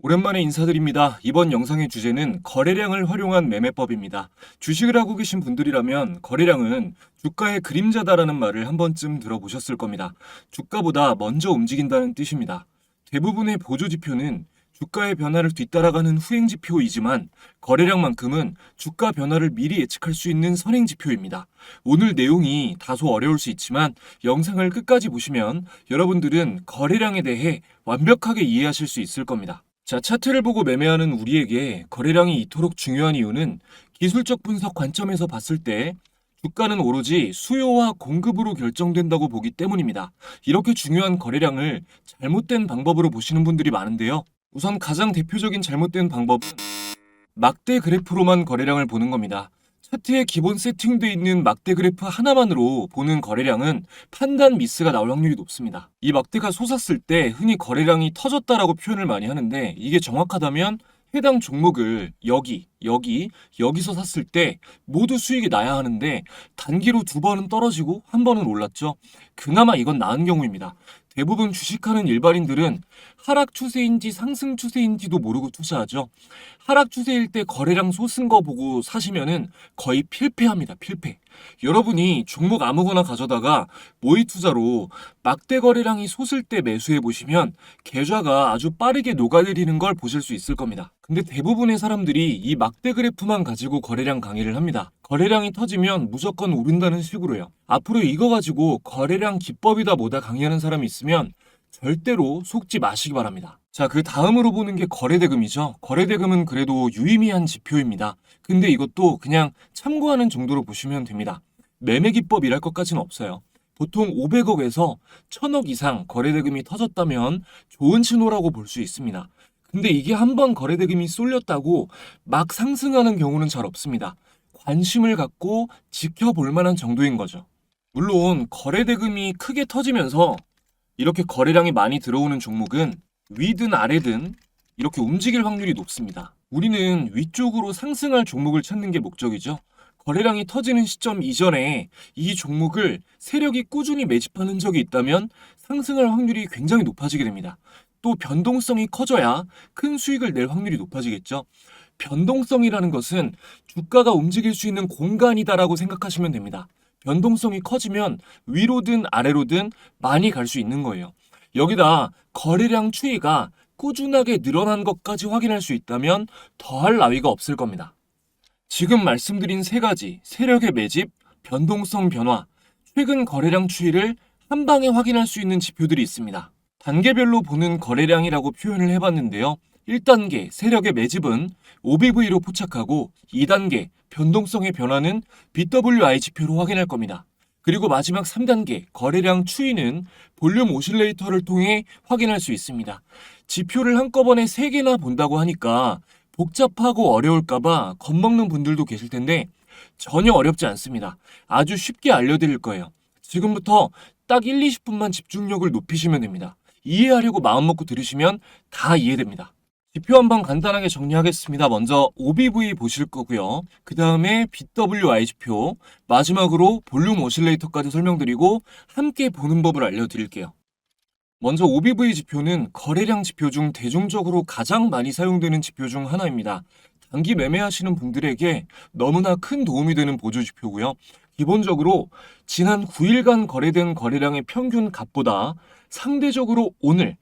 오랜만에 인사드립니다. 이번 영상의 주제는 거래량을 활용한 매매법입니다. 주식을 하고 계신 분들이라면 거래량은 주가의 그림자다라는 말을 한 번쯤 들어보셨을 겁니다. 주가보다 먼저 움직인다는 뜻입니다. 대부분의 보조 지표는 주가의 변화를 뒤따라가는 후행 지표이지만 거래량만큼은 주가 변화를 미리 예측할 수 있는 선행 지표입니다. 오늘 내용이 다소 어려울 수 있지만 영상을 끝까지 보시면 여러분들은 거래량에 대해 완벽하게 이해하실 수 있을 겁니다. 자, 차트를 보고 매매하는 우리에게 거래량이 이토록 중요한 이유는 기술적 분석 관점에서 봤을 때 주가는 오로지 수요와 공급으로 결정된다고 보기 때문입니다. 이렇게 중요한 거래량을 잘못된 방법으로 보시는 분들이 많은데요. 우선 가장 대표적인 잘못된 방법은 막대 그래프로만 거래량을 보는 겁니다. 차트에 기본 세팅되어 있는 막대 그래프 하나만으로 보는 거래량은 판단 미스가 나올 확률이 높습니다. 이 막대가 솟았을 때 흔히 거래량이 터졌다라고 표현을 많이 하는데 이게 정확하다면 해당 종목을 여기, 여기, 여기서 샀을 때 모두 수익이 나야 하는데 단기로 두 번은 떨어지고 한 번은 올랐죠. 그나마 이건 나은 경우입니다. 대부분 주식하는 일반인들은 하락 추세인지 상승 추세인지도 모르고 투자하죠. 하락 추세일 때 거래량 솟은 거 보고 사시면은 거의 필패합니다. 필패. 여러분이 종목 아무거나 가져다가 모의 투자로 막대 거래량이 솟을 때 매수해 보시면 계좌가 아주 빠르게 녹아내리는 걸 보실 수 있을 겁니다. 근데 대부분의 사람들이 이 막대 그래프만 가지고 거래량 강의를 합니다. 거래량이 터지면 무조건 오른다는 식으로요. 앞으로 이거 가지고 거래량 기법이다 뭐다 강의하는 사람이 있으면 절대로 속지 마시기 바랍니다. 자, 그 다음으로 보는 게 거래대금이죠. 거래대금은 그래도 유의미한 지표입니다. 근데 이것도 그냥 참고하는 정도로 보시면 됩니다. 매매 기법이랄 것까지는 없어요. 보통 500억에서 1000억 이상 거래대금이 터졌다면 좋은 신호라고 볼 수 있습니다. 근데 이게 한번 거래대금이 쏠렸다고 막 상승하는 경우는 잘 없습니다. 관심을 갖고 지켜볼 만한 정도인 거죠. 물론 거래대금이 크게 터지면서 이렇게 거래량이 많이 들어오는 종목은 위든 아래든 이렇게 움직일 확률이 높습니다. 우리는 위쪽으로 상승할 종목을 찾는 게 목적이죠. 거래량이 터지는 시점 이전에 이 종목을 세력이 꾸준히 매집하는 흔적이 있다면 상승할 확률이 굉장히 높아지게 됩니다. 또 변동성이 커져야 큰 수익을 낼 확률이 높아지겠죠. 변동성이라는 것은 주가가 움직일 수 있는 공간이다라고 생각하시면 됩니다. 변동성이 커지면 위로든 아래로든 많이 갈 수 있는 거예요. 여기다 거래량 추이가 꾸준하게 늘어난 것까지 확인할 수 있다면 더할 나위가 없을 겁니다. 지금 말씀드린 세 가지 세력의 매집, 변동성 변화, 최근 거래량 추이를 한 방에 확인할 수 있는 지표들이 있습니다. 단계별로 보는 거래량이라고 표현을 해봤는데요. 1단계 세력의 매집은 OBV로 포착하고 2단계 변동성의 변화는 BWI 지표로 확인할 겁니다. 그리고 마지막 3단계 거래량 추이는 볼륨 오실레이터를 통해 확인할 수 있습니다. 지표를 한꺼번에 3개나 본다고 하니까 복잡하고 어려울까봐 겁먹는 분들도 계실 텐데 전혀 어렵지 않습니다. 아주 쉽게 알려드릴 거예요. 지금부터 딱 1, 20분만 집중력을 높이시면 됩니다. 이해하려고 마음먹고 들으시면 다 이해됩니다. 지표 한번 간단하게 정리하겠습니다. 먼저 OBV 보실 거고요. 그 다음에 BWI 지표, 마지막으로 볼륨 오실레이터까지 설명드리고 함께 보는 법을 알려드릴게요. 먼저 OBV 지표는 거래량 지표 중 대중적으로 가장 많이 사용되는 지표 중 하나입니다. 단기 매매하시는 분들에게 너무나 큰 도움이 되는 보조 지표고요. 기본적으로 지난 9일간 거래된 거래량의 평균 값보다 상대적으로 오늘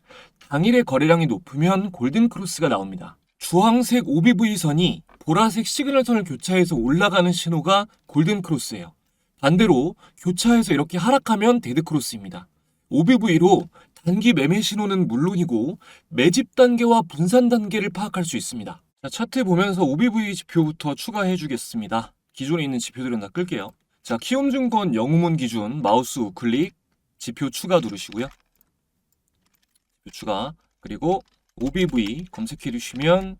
당일의 거래량이 높으면 골든 크로스가 나옵니다. 주황색 OBV 선이 보라색 시그널 선을 교차해서 올라가는 신호가 골든 크로스예요. 반대로 교차해서 이렇게 하락하면 데드 크로스입니다. OBV로 단기 매매 신호는 물론이고 매집 단계와 분산 단계를 파악할 수 있습니다. 자, 차트 보면서 OBV 지표부터 추가해 주겠습니다. 기존에 있는 지표들은 다 끌게요. 자, 키움증권 영웅문 기준 마우스 우클릭 지표 추가 누르시고요. 추가 그리고 OBV 검색해 주시면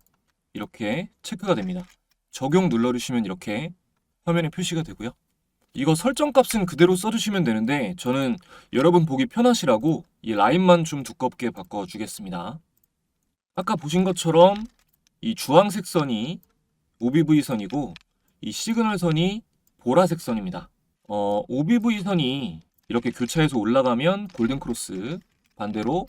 이렇게 체크가 됩니다. 적용 눌러 주시면 이렇게 화면에 표시가 되고요. 이거 설정 값은 그대로 써주시면 되는데 저는 여러분 보기 편하시라고 이 라인만 좀 두껍게 바꿔주겠습니다. 아까 보신 것처럼 이 주황색 선이 OBV 선이고 이 시그널 선이 보라색 선입니다. 어, OBV 선이 이렇게 교차해서 올라가면 골든 크로스, 반대로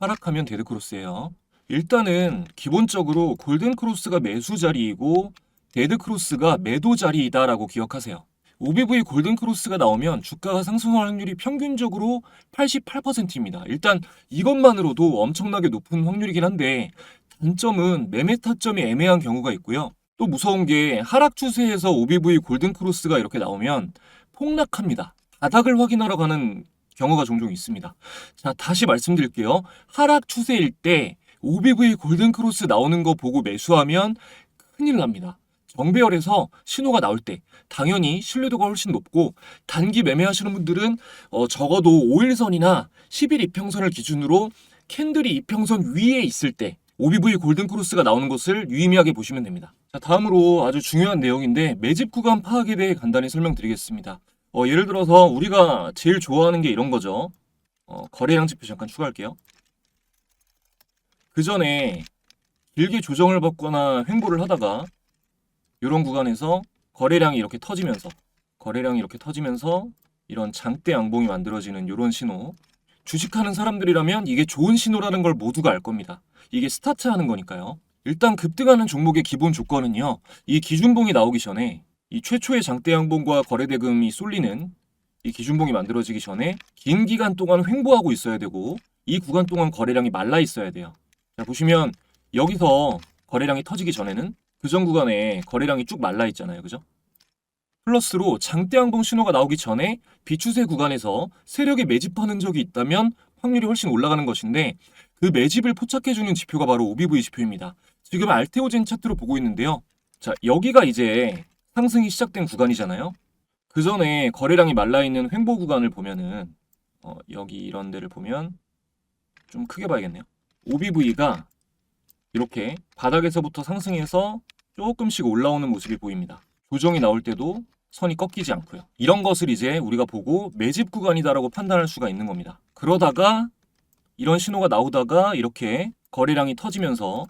하락하면 데드 크로스예요. 일단은 기본적으로 골든 크로스가 매수 자리이고 데드 크로스가 매도 자리이다라고 기억하세요. OBV 골든 크로스가 나오면 주가가 상승할 확률이 평균적으로 88%입니다. 일단 이것만으로도 엄청나게 높은 확률이긴 한데 단점은 매매 타점이 애매한 경우가 있고요. 또 무서운 게 하락 추세에서 OBV 골든 크로스가 이렇게 나오면 폭락합니다. 바닥을 확인하러 가는 경우가 종종 있습니다. 자, 다시 말씀드릴게요. 하락 추세일 때 OBV 골든 크로스 나오는 거 보고 매수하면 큰일 납니다. 정배열에서 신호가 나올 때 당연히 신뢰도가 훨씬 높고 단기 매매하시는 분들은 어, 적어도 5일선이나 10일 이평선을 기준으로 캔들이 이평선 위에 있을 때 OBV 골든 크로스가 나오는 것을 유의미하게 보시면 됩니다. 자, 다음으로 아주 중요한 내용인데 매집 구간 파악에 대해 간단히 설명드리겠습니다. 어, 예를 들어서 우리가 제일 좋아하는 게 이런 거죠. 어, 거래량 지표 잠깐 추가할게요. 그 전에 길게 조정을 받거나 횡보를 하다가 이런 구간에서 거래량이 이렇게 터지면서 거래량이 이렇게 터지면서 이런 장대 양봉이 만들어지는 이런 신호 주식하는 사람들이라면 이게 좋은 신호라는 걸 모두가 알 겁니다. 이게 스타트 하는 거니까요. 일단 급등하는 종목의 기본 조건은요. 이 기준봉이 나오기 전에 이 최초의 장대 양봉과 거래대금이 쏠리는 이 기준봉이 만들어지기 전에 긴 기간 동안 횡보하고 있어야 되고 이 구간 동안 거래량이 말라 있어야 돼요. 자, 보시면 여기서 거래량이 터지기 전에는 그전 구간에 거래량이 쭉 말라 있잖아요. 그죠? 플러스로 장대양봉 신호가 나오기 전에 비추세 구간에서 세력이 매집하는 적이 있다면 확률이 훨씬 올라가는 것인데 그 매집을 포착해주는 지표가 바로 OBV 지표입니다. 지금 알테오젠 차트로 보고 있는데요. 자, 여기가 이제 상승이 시작된 구간이잖아요. 그 전에 거래량이 말라 있는 횡보 구간을 보면은 어, 여기 이런 데를 보면 좀 크게 봐야겠네요. OBV가 이렇게 바닥에서부터 상승해서 조금씩 올라오는 모습이 보입니다. 조정이 나올 때도 선이 꺾이지 않고요. 이런 것을 이제 우리가 보고 매집 구간이다라고 판단할 수가 있는 겁니다. 그러다가 이런 신호가 나오다가 이렇게 거래량이 터지면서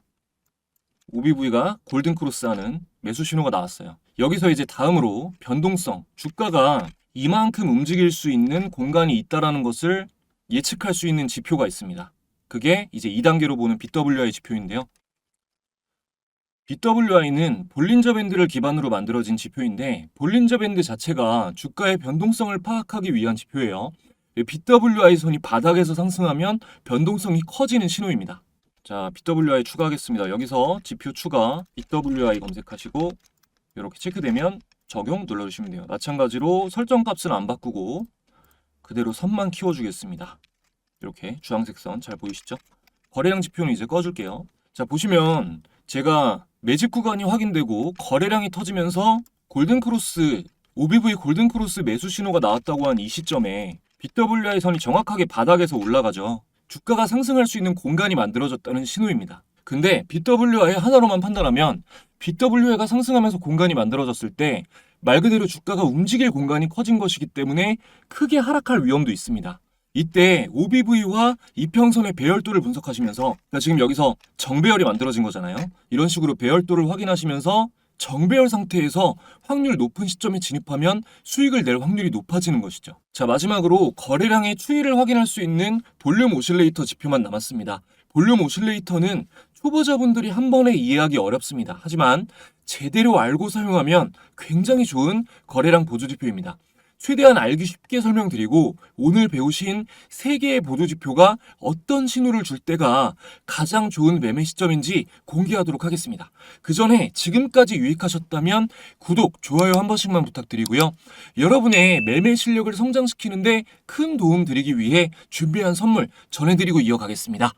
OBV가 골든 크로스하는 매수 신호가 나왔어요. 여기서 이제 다음으로 변동성, 주가가 이만큼 움직일 수 있는 공간이 있다라는 것을 예측할 수 있는 지표가 있습니다. 그게 이제 2단계로 보는 BWI 지표인데요. BWI는 볼린저 밴드를 기반으로 만들어진 지표인데 볼린저 밴드 자체가 주가의 변동성을 파악하기 위한 지표예요. BWI 선이 바닥에서 상승하면 변동성이 커지는 신호입니다. 자, BWI 추가하겠습니다. 여기서 지표 추가 BWI 검색하시고 이렇게 체크되면 적용 눌러주시면 돼요. 마찬가지로 설정 값은 안 바꾸고 그대로 선만 키워주겠습니다. 이렇게 주황색 선 잘 보이시죠? 거래량 지표는 이제 꺼줄게요. 자, 보시면 제가 매집 구간이 확인되고 거래량이 터지면서 골든크로스, OBV 골든크로스 매수 신호가 나왔다고 한 이 시점에 BWI 선이 정확하게 바닥에서 올라가죠. 주가가 상승할 수 있는 공간이 만들어졌다는 신호입니다. 근데 BWI 하나로만 판단하면 BWI가 상승하면서 공간이 만들어졌을 때 말 그대로 주가가 움직일 공간이 커진 것이기 때문에 크게 하락할 위험도 있습니다. 이때 OBV와 이평선의 배열도를 분석하시면서 그러니까 지금 여기서 정배열이 만들어진 거잖아요. 이런 식으로 배열도를 확인하시면서 정배열 상태에서 확률 높은 시점에 진입하면 수익을 낼 확률이 높아지는 것이죠. 자, 마지막으로 거래량의 추이를 확인할 수 있는 볼륨 오실레이터 지표만 남았습니다. 볼륨 오실레이터는 초보자분들이 한 번에 이해하기 어렵습니다. 하지만 제대로 알고 사용하면 굉장히 좋은 거래량 보조 지표입니다. 최대한 알기 쉽게 설명드리고 오늘 배우신 세 개의 보조 지표가 어떤 신호를 줄 때가 가장 좋은 매매 시점인지 공개하도록 하겠습니다. 그 전에 지금까지 유익하셨다면 구독, 좋아요 한 번씩만 부탁드리고요. 여러분의 매매 실력을 성장시키는데 큰 도움 드리기 위해 준비한 선물 전해드리고 이어가겠습니다.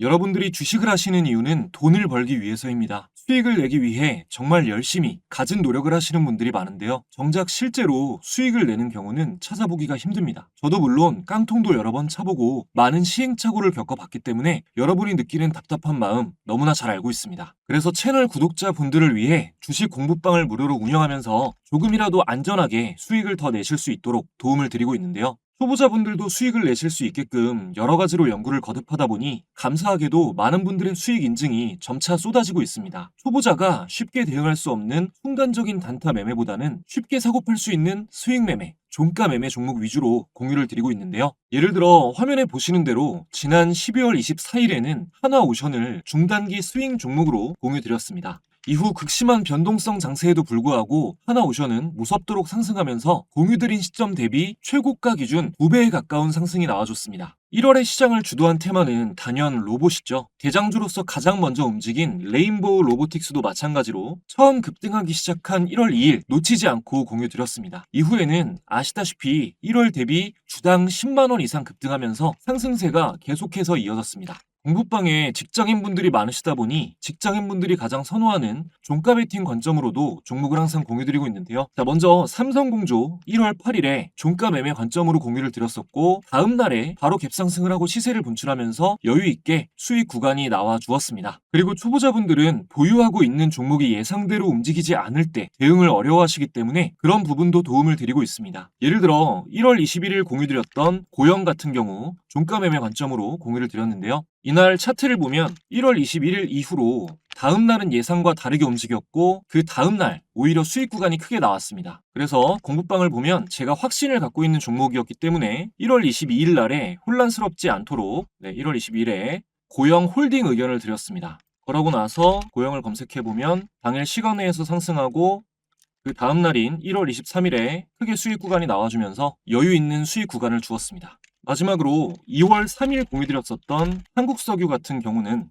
여러분들이 주식을 하시는 이유는 돈을 벌기 위해서입니다. 수익을 내기 위해 정말 열심히 갖은 노력을 하시는 분들이 많은데요. 정작 실제로 수익을 내는 경우는 찾아보기가 힘듭니다. 저도 물론 깡통도 여러 번 차보고 많은 시행착오를 겪어봤기 때문에 여러분이 느끼는 답답한 마음 너무나 잘 알고 있습니다. 그래서 채널 구독자 분들을 위해 주식 공부방을 무료로 운영하면서 조금이라도 안전하게 수익을 더 내실 수 있도록 도움을 드리고 있는데요. 초보자분들도 수익을 내실 수 있게끔 여러 가지로 연구를 거듭하다 보니 감사하게도 많은 분들의 수익 인증이 점차 쏟아지고 있습니다. 초보자가 쉽게 대응할 수 없는 순간적인 단타 매매보다는 쉽게 사고 팔 수 있는 수익 매매, 종가 매매 종목 위주로 공유를 드리고 있는데요. 예를 들어 화면에 보시는 대로 지난 12월 24일에는 하나오션을 중단기 스윙 종목으로 공유 드렸습니다. 이후 극심한 변동성 장세에도 불구하고 하나오션은 무섭도록 상승하면서 공유드린 시점 대비 최고가 기준 2배에 가까운 상승이 나와줬습니다. 1월에 시장을 주도한 테마는 단연 로봇이죠. 대장주로서 가장 먼저 움직인 레인보우 로보틱스도 마찬가지로 처음 급등하기 시작한 1월 2일 놓치지 않고 공유드렸습니다. 이후에는 아시다시피 1월 대비 주당 10만원 이상 급등하면서 상승세가 계속해서 이어졌습니다. 공부방에 직장인분들이 많으시다 보니 직장인분들이 가장 선호하는 종가 베팅 관점으로도 종목을 항상 공유드리고 있는데요. 자, 먼저 삼성공조 1월 8일에 종가 매매 관점으로 공유를 드렸었고 다음 날에 바로 갭상승을 하고 시세를 분출하면서 여유 있게 수익 구간이 나와 주었습니다. 그리고 초보자분들은 보유하고 있는 종목이 예상대로 움직이지 않을 때 대응을 어려워하시기 때문에 그런 부분도 도움을 드리고 있습니다. 예를 들어 1월 21일 공유드렸던 고영 같은 경우 종가 매매 관점으로 공유를 드렸는데요. 이날 차트를 보면 1월 21일 이후로 다음 날은 예상과 다르게 움직였고 그 다음 날 오히려 수익 구간이 크게 나왔습니다. 그래서 공부방을 보면 제가 확신을 갖고 있는 종목이었기 때문에 1월 22일 날에 혼란스럽지 않도록 네, 1월 22일에 고영 홀딩 의견을 드렸습니다. 그러고 나서 고영을 검색해 보면 당일 시간외에서 상승하고 그 다음 날인 1월 23일에 크게 수익 구간이 나와주면서 여유 있는 수익 구간을 주었습니다. 마지막으로 2월 3일 공유드렸었던 한국석유 같은 경우는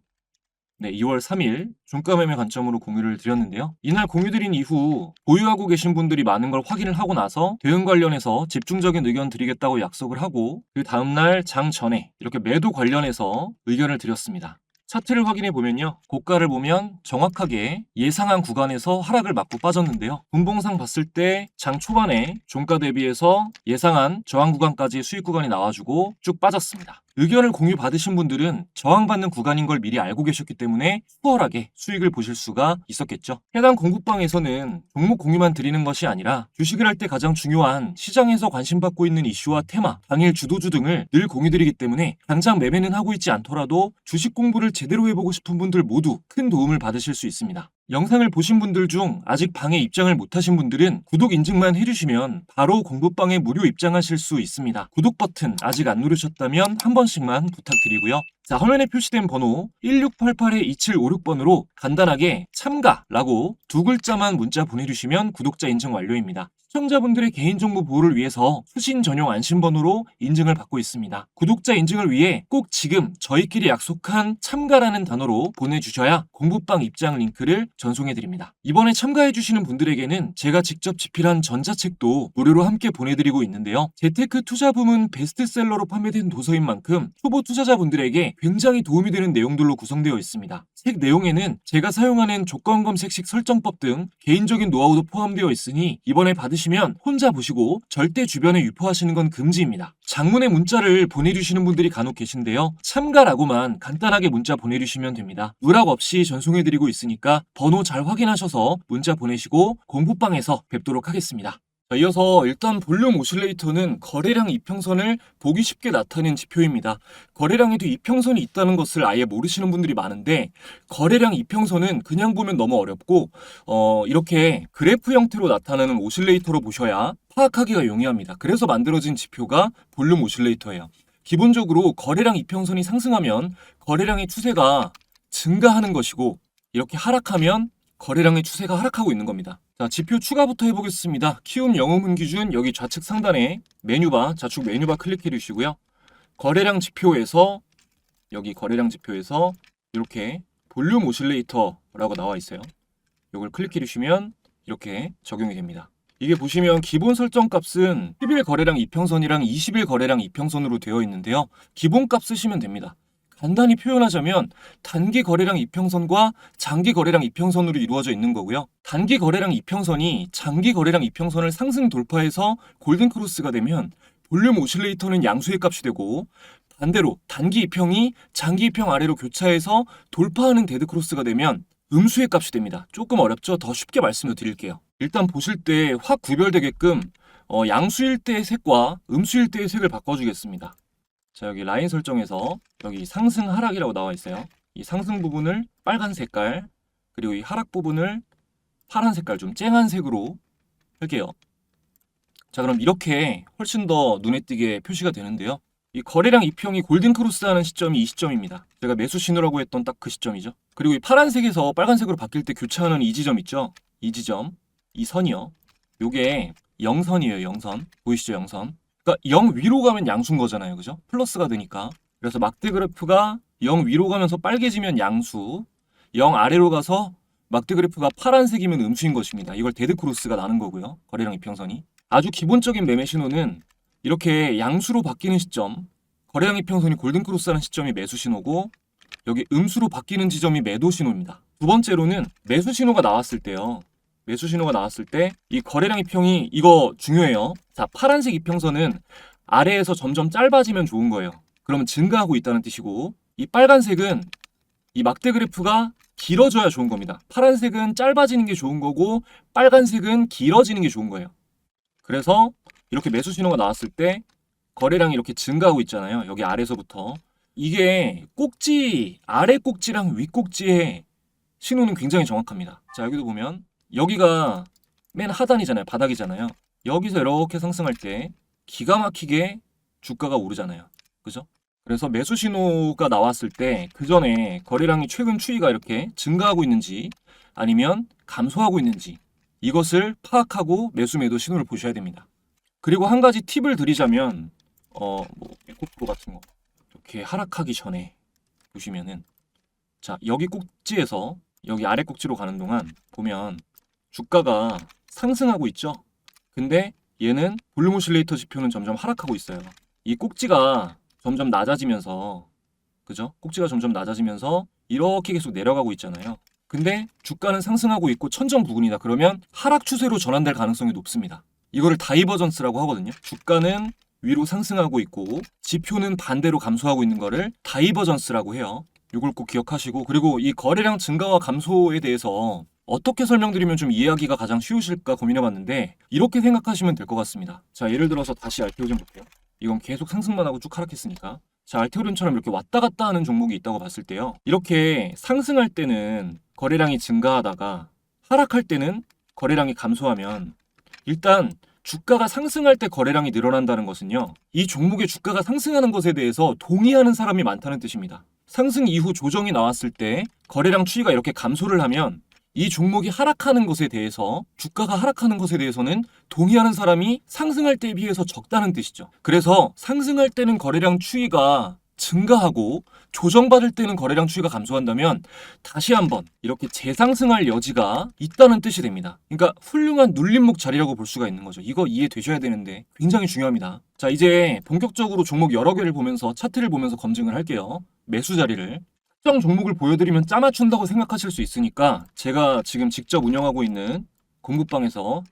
네, 2월 3일 종가 매매 관점으로 공유를 드렸는데요. 이날 공유드린 이후 보유하고 계신 분들이 많은 걸 확인을 하고 나서 대응 관련해서 집중적인 의견 드리겠다고 약속을 하고 그 다음날 장 전에 이렇게 매도 관련해서 의견을 드렸습니다. 차트를 확인해 보면요. 고가를 보면 정확하게 예상한 구간에서 하락을 맞고 빠졌는데요. 분봉상 봤을 때 장 초반에 종가 대비해서 예상한 저항 구간까지 수익 구간이 나와주고 쭉 빠졌습니다. 의견을 공유 받으신 분들은 저항받는 구간인 걸 미리 알고 계셨기 때문에 수월하게 수익을 보실 수가 있었겠죠. 해당 공부방에서는 종목 공유만 드리는 것이 아니라 주식을 할 때 가장 중요한 시장에서 관심받고 있는 이슈와 테마, 당일 주도주 등을 늘 공유드리기 때문에 당장 매매는 하고 있지 않더라도 주식 공부를 제대로 해보고 싶은 분들 모두 큰 도움을 받으실 수 있습니다. 영상을 보신 분들 중 아직 방에 입장을 못하신 분들은 구독 인증만 해주시면 바로 공부방에 무료 입장하실 수 있습니다. 구독 버튼 아직 안 누르셨다면 한 번씩만 부탁드리고요. 자, 화면에 표시된 번호 1688-2756번으로 간단하게 참가라고 두 글자만 문자 보내주시면 구독자 인증 완료입니다. 시청자분들의 개인정보 보호를 위해서 수신 전용 안심번호로 인증을 받고 있습니다. 구독자 인증을 위해 꼭 지금 저희끼리 약속한 참가라는 단어로 보내주셔야 공부방 입장 링크를 전송해드립니다. 이번에 참가해주시는 분들에게는 제가 직접 집필한 전자책도 무료로 함께 보내드리고 있는데요. 재테크 투자 부문 베스트셀러로 판매된 도서인 만큼 초보 투자자분들에게 굉장히 도움이 되는 내용들로 구성되어 있습니다. 책 내용에는 제가 사용하는 조건 검색식 설정법 등 개인적인 노하우도 포함되어 있으니 이번에 받으시면 혼자 보시고 절대 주변에 유포하시는 건 금지입니다. 장문의 문자를 보내주시는 분들이 간혹 계신데요. 참가라고만 간단하게 문자 보내주시면 됩니다. 누락 없이 전송해드리고 있으니까 번호 잘 확인하셔서 문자 보내시고 공부방에서 뵙도록 하겠습니다. 자, 이어서 일단 볼륨 오실레이터는 거래량 이평선을 보기 쉽게 나타낸 지표입니다. 거래량에도 이평선이 있다는 것을 아예 모르시는 분들이 많은데 거래량 이평선은 그냥 보면 너무 어렵고 어, 이렇게 그래프 형태로 나타나는 오실레이터로 보셔야 파악하기가 용이합니다. 그래서 만들어진 지표가 볼륨 오실레이터예요. 기본적으로 거래량 이평선이 상승하면 거래량의 추세가 증가하는 것이고 이렇게 하락하면 거래량의 추세가 하락하고 있는 겁니다. 자, 지표 추가부터 해보겠습니다. 키움 영업은 기준 여기 좌측 상단에 메뉴바, 좌측 메뉴바 클릭해 주시고요. 거래량 지표에서 여기 거래량 지표에서 이렇게 볼륨 오실레이터라고 나와 있어요. 이걸 클릭해 주시면 이렇게 적용이 됩니다. 이게 보시면 기본 설정 값은 10일 거래량 이평선이랑 20일 거래량 이평선으로 되어 있는데요. 기본 값 쓰시면 됩니다. 간단히 표현하자면 단기 거래량 이평선과 장기 거래량 이평선으로 이루어져 있는 거고요. 단기 거래량 이평선이 장기 거래량 이평선을 상승 돌파해서 골든 크로스가 되면 볼륨 오실레이터는 양수의 값이 되고 반대로 단기 이평이 장기 이평 아래로 교차해서 돌파하는 데드 크로스가 되면 음수의 값이 됩니다. 조금 어렵죠? 더 쉽게 말씀을 드릴게요. 일단 보실 때 확 구별되게끔 어, 양수일 때의 색과 음수일 때의 색을 바꿔주겠습니다. 자, 여기 라인 설정에서 여기 상승 하락이라고 나와 있어요. 이 상승 부분을 빨간 색깔, 그리고 이 하락 부분을 파란 색깔 좀 쨍한 색으로 할게요. 자, 그럼 이렇게 훨씬 더 눈에 띄게 표시가 되는데요. 이 거래량 이평이 골든 크로스 하는 시점이 이 시점입니다. 제가 매수 신호라고 했던 딱 그 시점이죠. 그리고 이 파란색에서 빨간색으로 바뀔 때 교차하는 이 지점 있죠? 이 지점, 이 선이요. 요게 영선이에요, 영선. 보이시죠, 영선? 그러니까 0 위로 가면 양수인 거잖아요. 그죠? 플러스가 되니까. 그래서 막대 그래프가 0 위로 가면서 빨개지면 양수, 0 아래로 가서 막대 그래프가 파란색이면 음수인 것입니다. 이걸 데드 크로스가 나는 거고요. 거래량 이평선이. 아주 기본적인 매매 신호는 이렇게 양수로 바뀌는 시점, 거래량 이평선이 골든 크로스하는 시점이 매수 신호고 여기 음수로 바뀌는 지점이 매도 신호입니다. 두 번째로는 매수 신호가 나왔을 때요. 매수 신호가 나왔을 때 이 거래량 이평이 이거 중요해요. 자, 파란색 이평선은 아래에서 점점 짧아지면 좋은 거예요. 그러면 증가하고 있다는 뜻이고 이 빨간색은 이 막대 그래프가 길어져야 좋은 겁니다. 파란색은 짧아지는 게 좋은 거고 빨간색은 길어지는 게 좋은 거예요. 그래서 이렇게 매수 신호가 나왔을 때 거래량이 이렇게 증가하고 있잖아요. 여기 아래서부터 이게 꼭지 아래 꼭지랑 위 꼭지의 신호는 굉장히 정확합니다. 자 여기도 보면 여기가 맨 하단이잖아요. 바닥이잖아요. 여기서 이렇게 상승할 때 기가 막히게 주가가 오르잖아요. 그죠? 그래서 매수 신호가 나왔을 때 그 전에 거래량이 최근 추이가 이렇게 증가하고 있는지 아니면 감소하고 있는지 이것을 파악하고 매수 매도 신호를 보셔야 됩니다. 그리고 한 가지 팁을 드리자면 어뭐 에코프로 같은 거 이렇게 하락하기 전에 보시면은 자 여기 꼭지에서 여기 아래 꼭지로 가는 동안 보면 주가가 상승하고 있죠. 근데 얘는 볼륨 오실레이터 지표는 점점 하락하고 있어요. 이 꼭지가 점점 낮아지면서 그죠? 꼭지가 점점 낮아지면서 이렇게 계속 내려가고 있잖아요. 근데 주가는 상승하고 있고 천정 부근이다. 그러면 하락 추세로 전환될 가능성이 높습니다. 이거를 다이버전스라고 하거든요. 주가는 위로 상승하고 있고 지표는 반대로 감소하고 있는 거를 다이버전스라고 해요. 이걸 꼭 기억하시고 그리고 이 거래량 증가와 감소에 대해서 어떻게 설명드리면 좀 이해하기가 가장 쉬우실까 고민해봤는데 이렇게 생각하시면 될 것 같습니다. 자 예를 들어서 다시 알테오 좀 볼게요. 이건 계속 상승만 하고 쭉 하락했으니까 자 알테오른처럼 이렇게 왔다 갔다 하는 종목이 있다고 봤을 때요. 이렇게 상승할 때는 거래량이 증가하다가 하락할 때는 거래량이 감소하면 일단 주가가 상승할 때 거래량이 늘어난다는 것은요. 이 종목의 주가가 상승하는 것에 대해서 동의하는 사람이 많다는 뜻입니다. 상승 이후 조정이 나왔을 때 거래량 추이가 이렇게 감소를 하면 이 종목이 하락하는 것에 대해서 주가가 하락하는 것에 대해서는 동의하는 사람이 상승할 때에 비해서 적다는 뜻이죠. 그래서 상승할 때는 거래량 추이가 증가하고 조정받을 때는 거래량 추이가 감소한다면 다시 한번 이렇게 재상승할 여지가 있다는 뜻이 됩니다. 그러니까 훌륭한 눌림목 자리라고 볼 수가 있는 거죠. 이거 이해되셔야 되는데 굉장히 중요합니다. 자, 이제 본격적으로 종목 여러 개를 보면서 차트를 보면서 검증을 할게요. 매수 자리를. 특정 종목을 보여드리면 짜맞춘다고 생각하실 수 있으니까 제가 지금 직접 운영하고 있는 공급방에서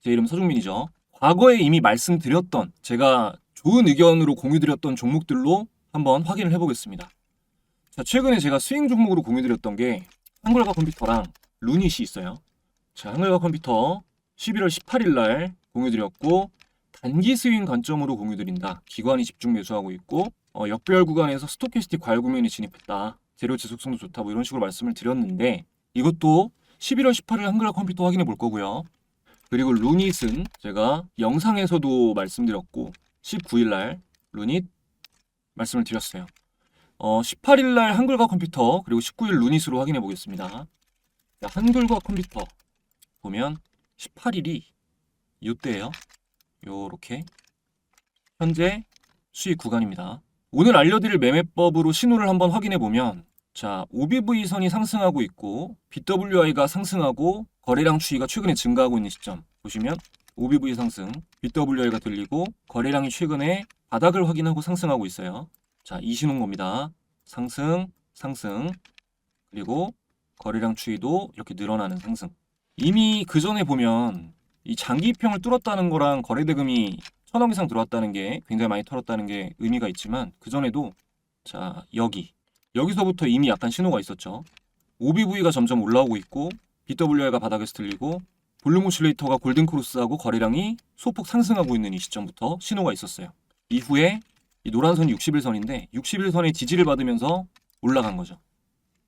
제 이름 서중민이죠. 과거에 이미 말씀드렸던 제가 좋은 의견으로 공유드렸던 종목들로 한번 확인을 해보겠습니다. 자, 최근에 제가 스윙 종목으로 공유드렸던 게 한글과 컴퓨터랑 루닛이 있어요. 자, 한글과 컴퓨터 11월 18일 날 공유드렸고 단기 스윙 관점으로 공유드린다. 기관이 집중 매수하고 있고 어, 역별 구간에서 스토캐스틱 과열 구면이 진입했다. 재료 지속성도 좋다. 뭐 이런 식으로 말씀을 드렸는데 이것도 11월 18일 한글과 컴퓨터 확인해 볼 거고요. 그리고 루닛은 제가 영상에서도 말씀드렸고 19일 날 루닛 말씀을 드렸어요. 어, 18일 날 한글과 컴퓨터 그리고 19일 루닛으로 확인해 보겠습니다. 자, 한글과 컴퓨터 보면 18일이 이때예요. 요렇게 현재 수익 구간입니다. 오늘 알려드릴 매매법으로 신호를 한번 확인해 보면 자, OBV 선이 상승하고 있고 BWI가 상승하고 거래량 추이가 최근에 증가하고 있는 시점 보시면 OBV 상승, BWI가 들리고 거래량이 최근에 바닥을 확인하고 상승하고 있어요. 자, 이 신호인 겁니다. 상승, 상승. 그리고 거래량 추이도 이렇게 늘어나는 상승. 이미 그 전에 보면 이 장기평을 뚫었다는 거랑 거래대금이 천억 이상 들어왔다는 게 굉장히 많이 털었다는 게 의미가 있지만 그 전에도 자, 여기. 여기서부터 이미 약간 신호가 있었죠. OBV가 점점 올라오고 있고 BWI가 바닥에서 들리고 볼륨 오실레이터가 골든 크로스하고 거래량이 소폭 상승하고 있는 이 시점부터 신호가 있었어요. 이후에 이 노란 선이 61선인데 61선의 지지를 받으면서 올라간 거죠.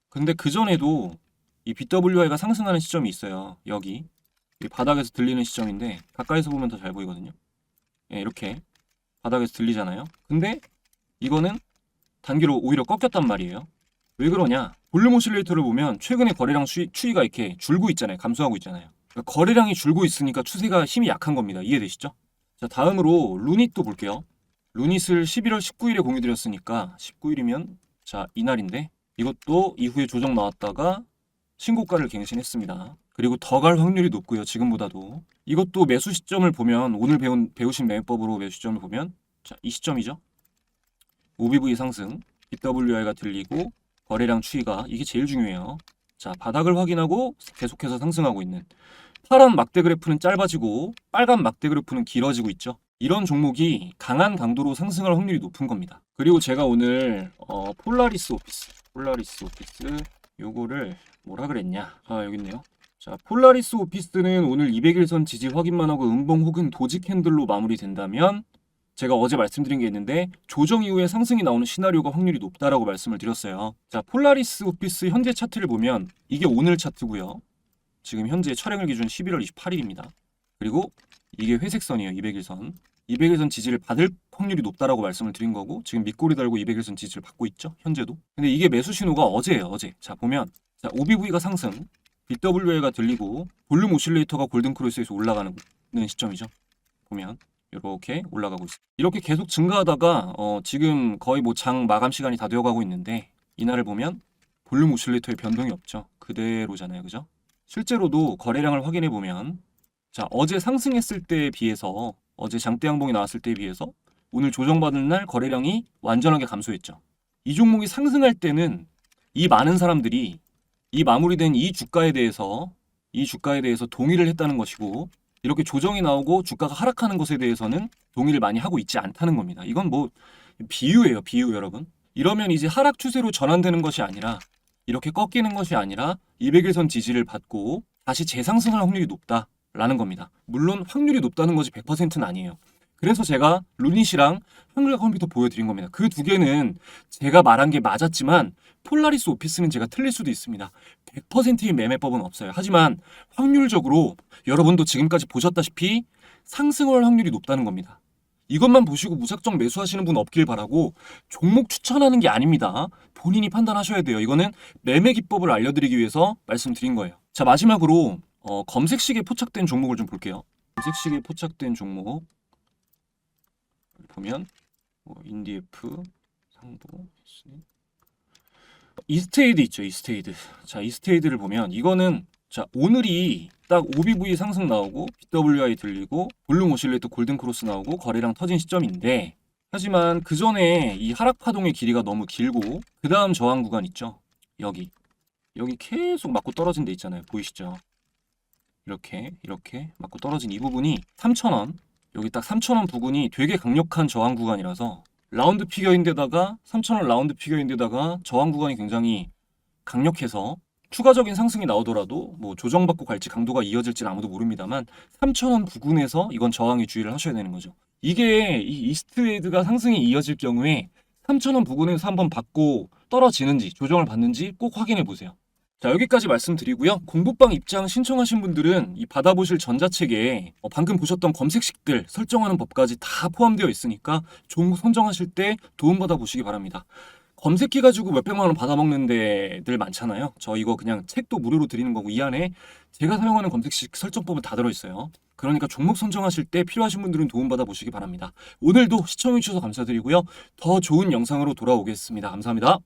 근데 그 전에도 이 BWI가 상승하는 시점이 있어요. 여기 이 바닥에서 들리는 시점인데 가까이서 보면 더 잘 보이거든요. 예, 이렇게 바닥에서 들리잖아요. 근데 이거는 단기로 오히려 꺾였단 말이에요. 왜 그러냐? 볼륨 오실레이터를 보면 최근에 거래량 추이, 추이가 이렇게 줄고 있잖아요. 감소하고 있잖아요. 그러니까 거래량이 줄고 있으니까 추세가 힘이 약한 겁니다. 이해되시죠? 자, 다음으로 루닛도 볼게요. 루닛을 11월 19일에 공유드렸으니까 19일이면 자, 이날인데 이것도 이후에 조정 나왔다가 신고가를 갱신했습니다. 그리고 더 갈 확률이 높고요. 지금보다도. 이것도 매수 시점을 보면 오늘 배운 배우신 매매법으로 매수 시점을 보면 자, 이 시점이죠. OBV 상승, BWI가 들리고 거래량 추이가 이게 제일 중요해요. 자, 바닥을 확인하고 계속해서 상승하고 있는 파란 막대 그래프는 짧아지고 빨간 막대 그래프는 길어지고 있죠. 이런 종목이 강한 강도로 상승할 확률이 높은 겁니다. 그리고 제가 오늘 어, 폴라리스 오피스, 폴라리스 오피스 요거를 뭐라 그랬냐? 아, 여기 있네요. 자, 폴라리스 오피스는 오늘 200일선 지지 확인만 하고 음봉 혹은 도지 캔들로 마무리된다면 제가 어제 말씀드린 게 있는데 조정 이후에 상승이 나오는 시나리오가 확률이 높다라고 말씀을 드렸어요. 자, 폴라리스 오피스 현재 차트를 보면 이게 오늘 차트고요. 지금 현재 촬영일 기준 11월 28일입니다. 그리고 이게 회색선이에요. 200일선. 200일선 지지를 받을 확률이 높다라고 말씀을 드린 거고 지금 밑꼬리 달고 200일선 지지를 받고 있죠. 현재도. 근데 이게 매수 신호가 어제예요. 어제. 자, 보면 자, OBV가 상승, BWA가 들리고 볼륨 오실레이터가 골든 크로스에서 올라가는 시점이죠. 보면 이렇게 올라가고 있어요. 이렇게 계속 증가하다가 어, 지금 거의 뭐 장 마감 시간이 다 되어가고 있는데 이날을 보면 볼륨 오실레이터의 변동이 없죠. 그대로잖아요, 그죠? 실제로도 거래량을 확인해 보면 자 어제 상승했을 때에 비해서 어제 장대 양봉이 나왔을 때에 비해서 오늘 조정받은 날 거래량이 완전하게 감소했죠. 이 종목이 상승할 때는 이 많은 사람들이 이 마무리된 이 주가에 대해서 이 주가에 대해서 동의를 했다는 것이고 이렇게 조정이 나오고 주가가 하락하는 것에 대해서는 동의를 많이 하고 있지 않다는 겁니다. 이건 뭐 비유예요, 비유 여러분. 이러면 이제 하락 추세로 전환되는 것이 아니라 이렇게 꺾이는 것이 아니라 200일선 지지를 받고 다시 재상승할 확률이 높다라는 겁니다. 물론 확률이 높다는 것이 100%는 아니에요. 그래서 제가 루닛이랑 한글 컴퓨터 보여드린 겁니다. 그 두 개는 제가 말한 게 맞았지만 폴라리스 오피스는 제가 틀릴 수도 있습니다. 100%의 매매법은 없어요. 하지만 확률적으로 여러분도 지금까지 보셨다시피 상승할 확률이 높다는 겁니다. 이것만 보시고 무작정 매수하시는 분 없길 바라고 종목 추천하는 게 아닙니다. 본인이 판단하셔야 돼요. 이거는 매매 기법을 알려드리기 위해서 말씀드린 거예요. 자 마지막으로 어, 검색식에 포착된 종목을 좀 볼게요. 검색식에 포착된 종목 보면 뭐 인디에프, 상보, 이스테이드 있죠. 이스테이드. 자 이스테이드를 보면 이거는 자 오늘이 딱 OBV 상승 나오고 BWI 들리고 볼륨 오실레이터 골든 크로스 나오고 거래량 터진 시점인데 하지만 그 전에 이 하락 파동의 길이가 너무 길고 그 다음 저항 구간 있죠. 여기 여기 계속 맞고 떨어진 데 있잖아요. 보이시죠? 이렇게 이렇게 맞고 떨어진 이 부분이 3,000원 여기 딱 3,000원 부근이 되게 강력한 저항 구간이라서 라운드 피겨인데다가 3,000원 라운드 피겨인데다가 저항 구간이 굉장히 강력해서 추가적인 상승이 나오더라도 뭐 조정받고 갈지 강도가 이어질지는 아무도 모릅니다만 3,000원 부근에서 이건 저항에 주의를 하셔야 되는 거죠. 이게 이 이스트웨이드가 상승이 이어질 경우에 3,000원 부근에서 한번 받고 떨어지는지 조정을 받는지 꼭 확인해 보세요. 자 여기까지 말씀드리고요. 공부방 입장 신청하신 분들은 이 받아보실 전자책에 어, 방금 보셨던 검색식들 설정하는 법까지 다 포함되어 있으니까 종목 선정하실 때 도움받아 보시기 바랍니다. 검색기 가지고 몇백만 원 받아먹는 데들 많잖아요. 저 이거 그냥 책도 무료로 드리는 거고 이 안에 제가 사용하는 검색식 설정법은 다 들어있어요. 그러니까 종목 선정하실 때 필요하신 분들은 도움받아 보시기 바랍니다. 오늘도 시청해주셔서 감사드리고요. 더 좋은 영상으로 돌아오겠습니다. 감사합니다.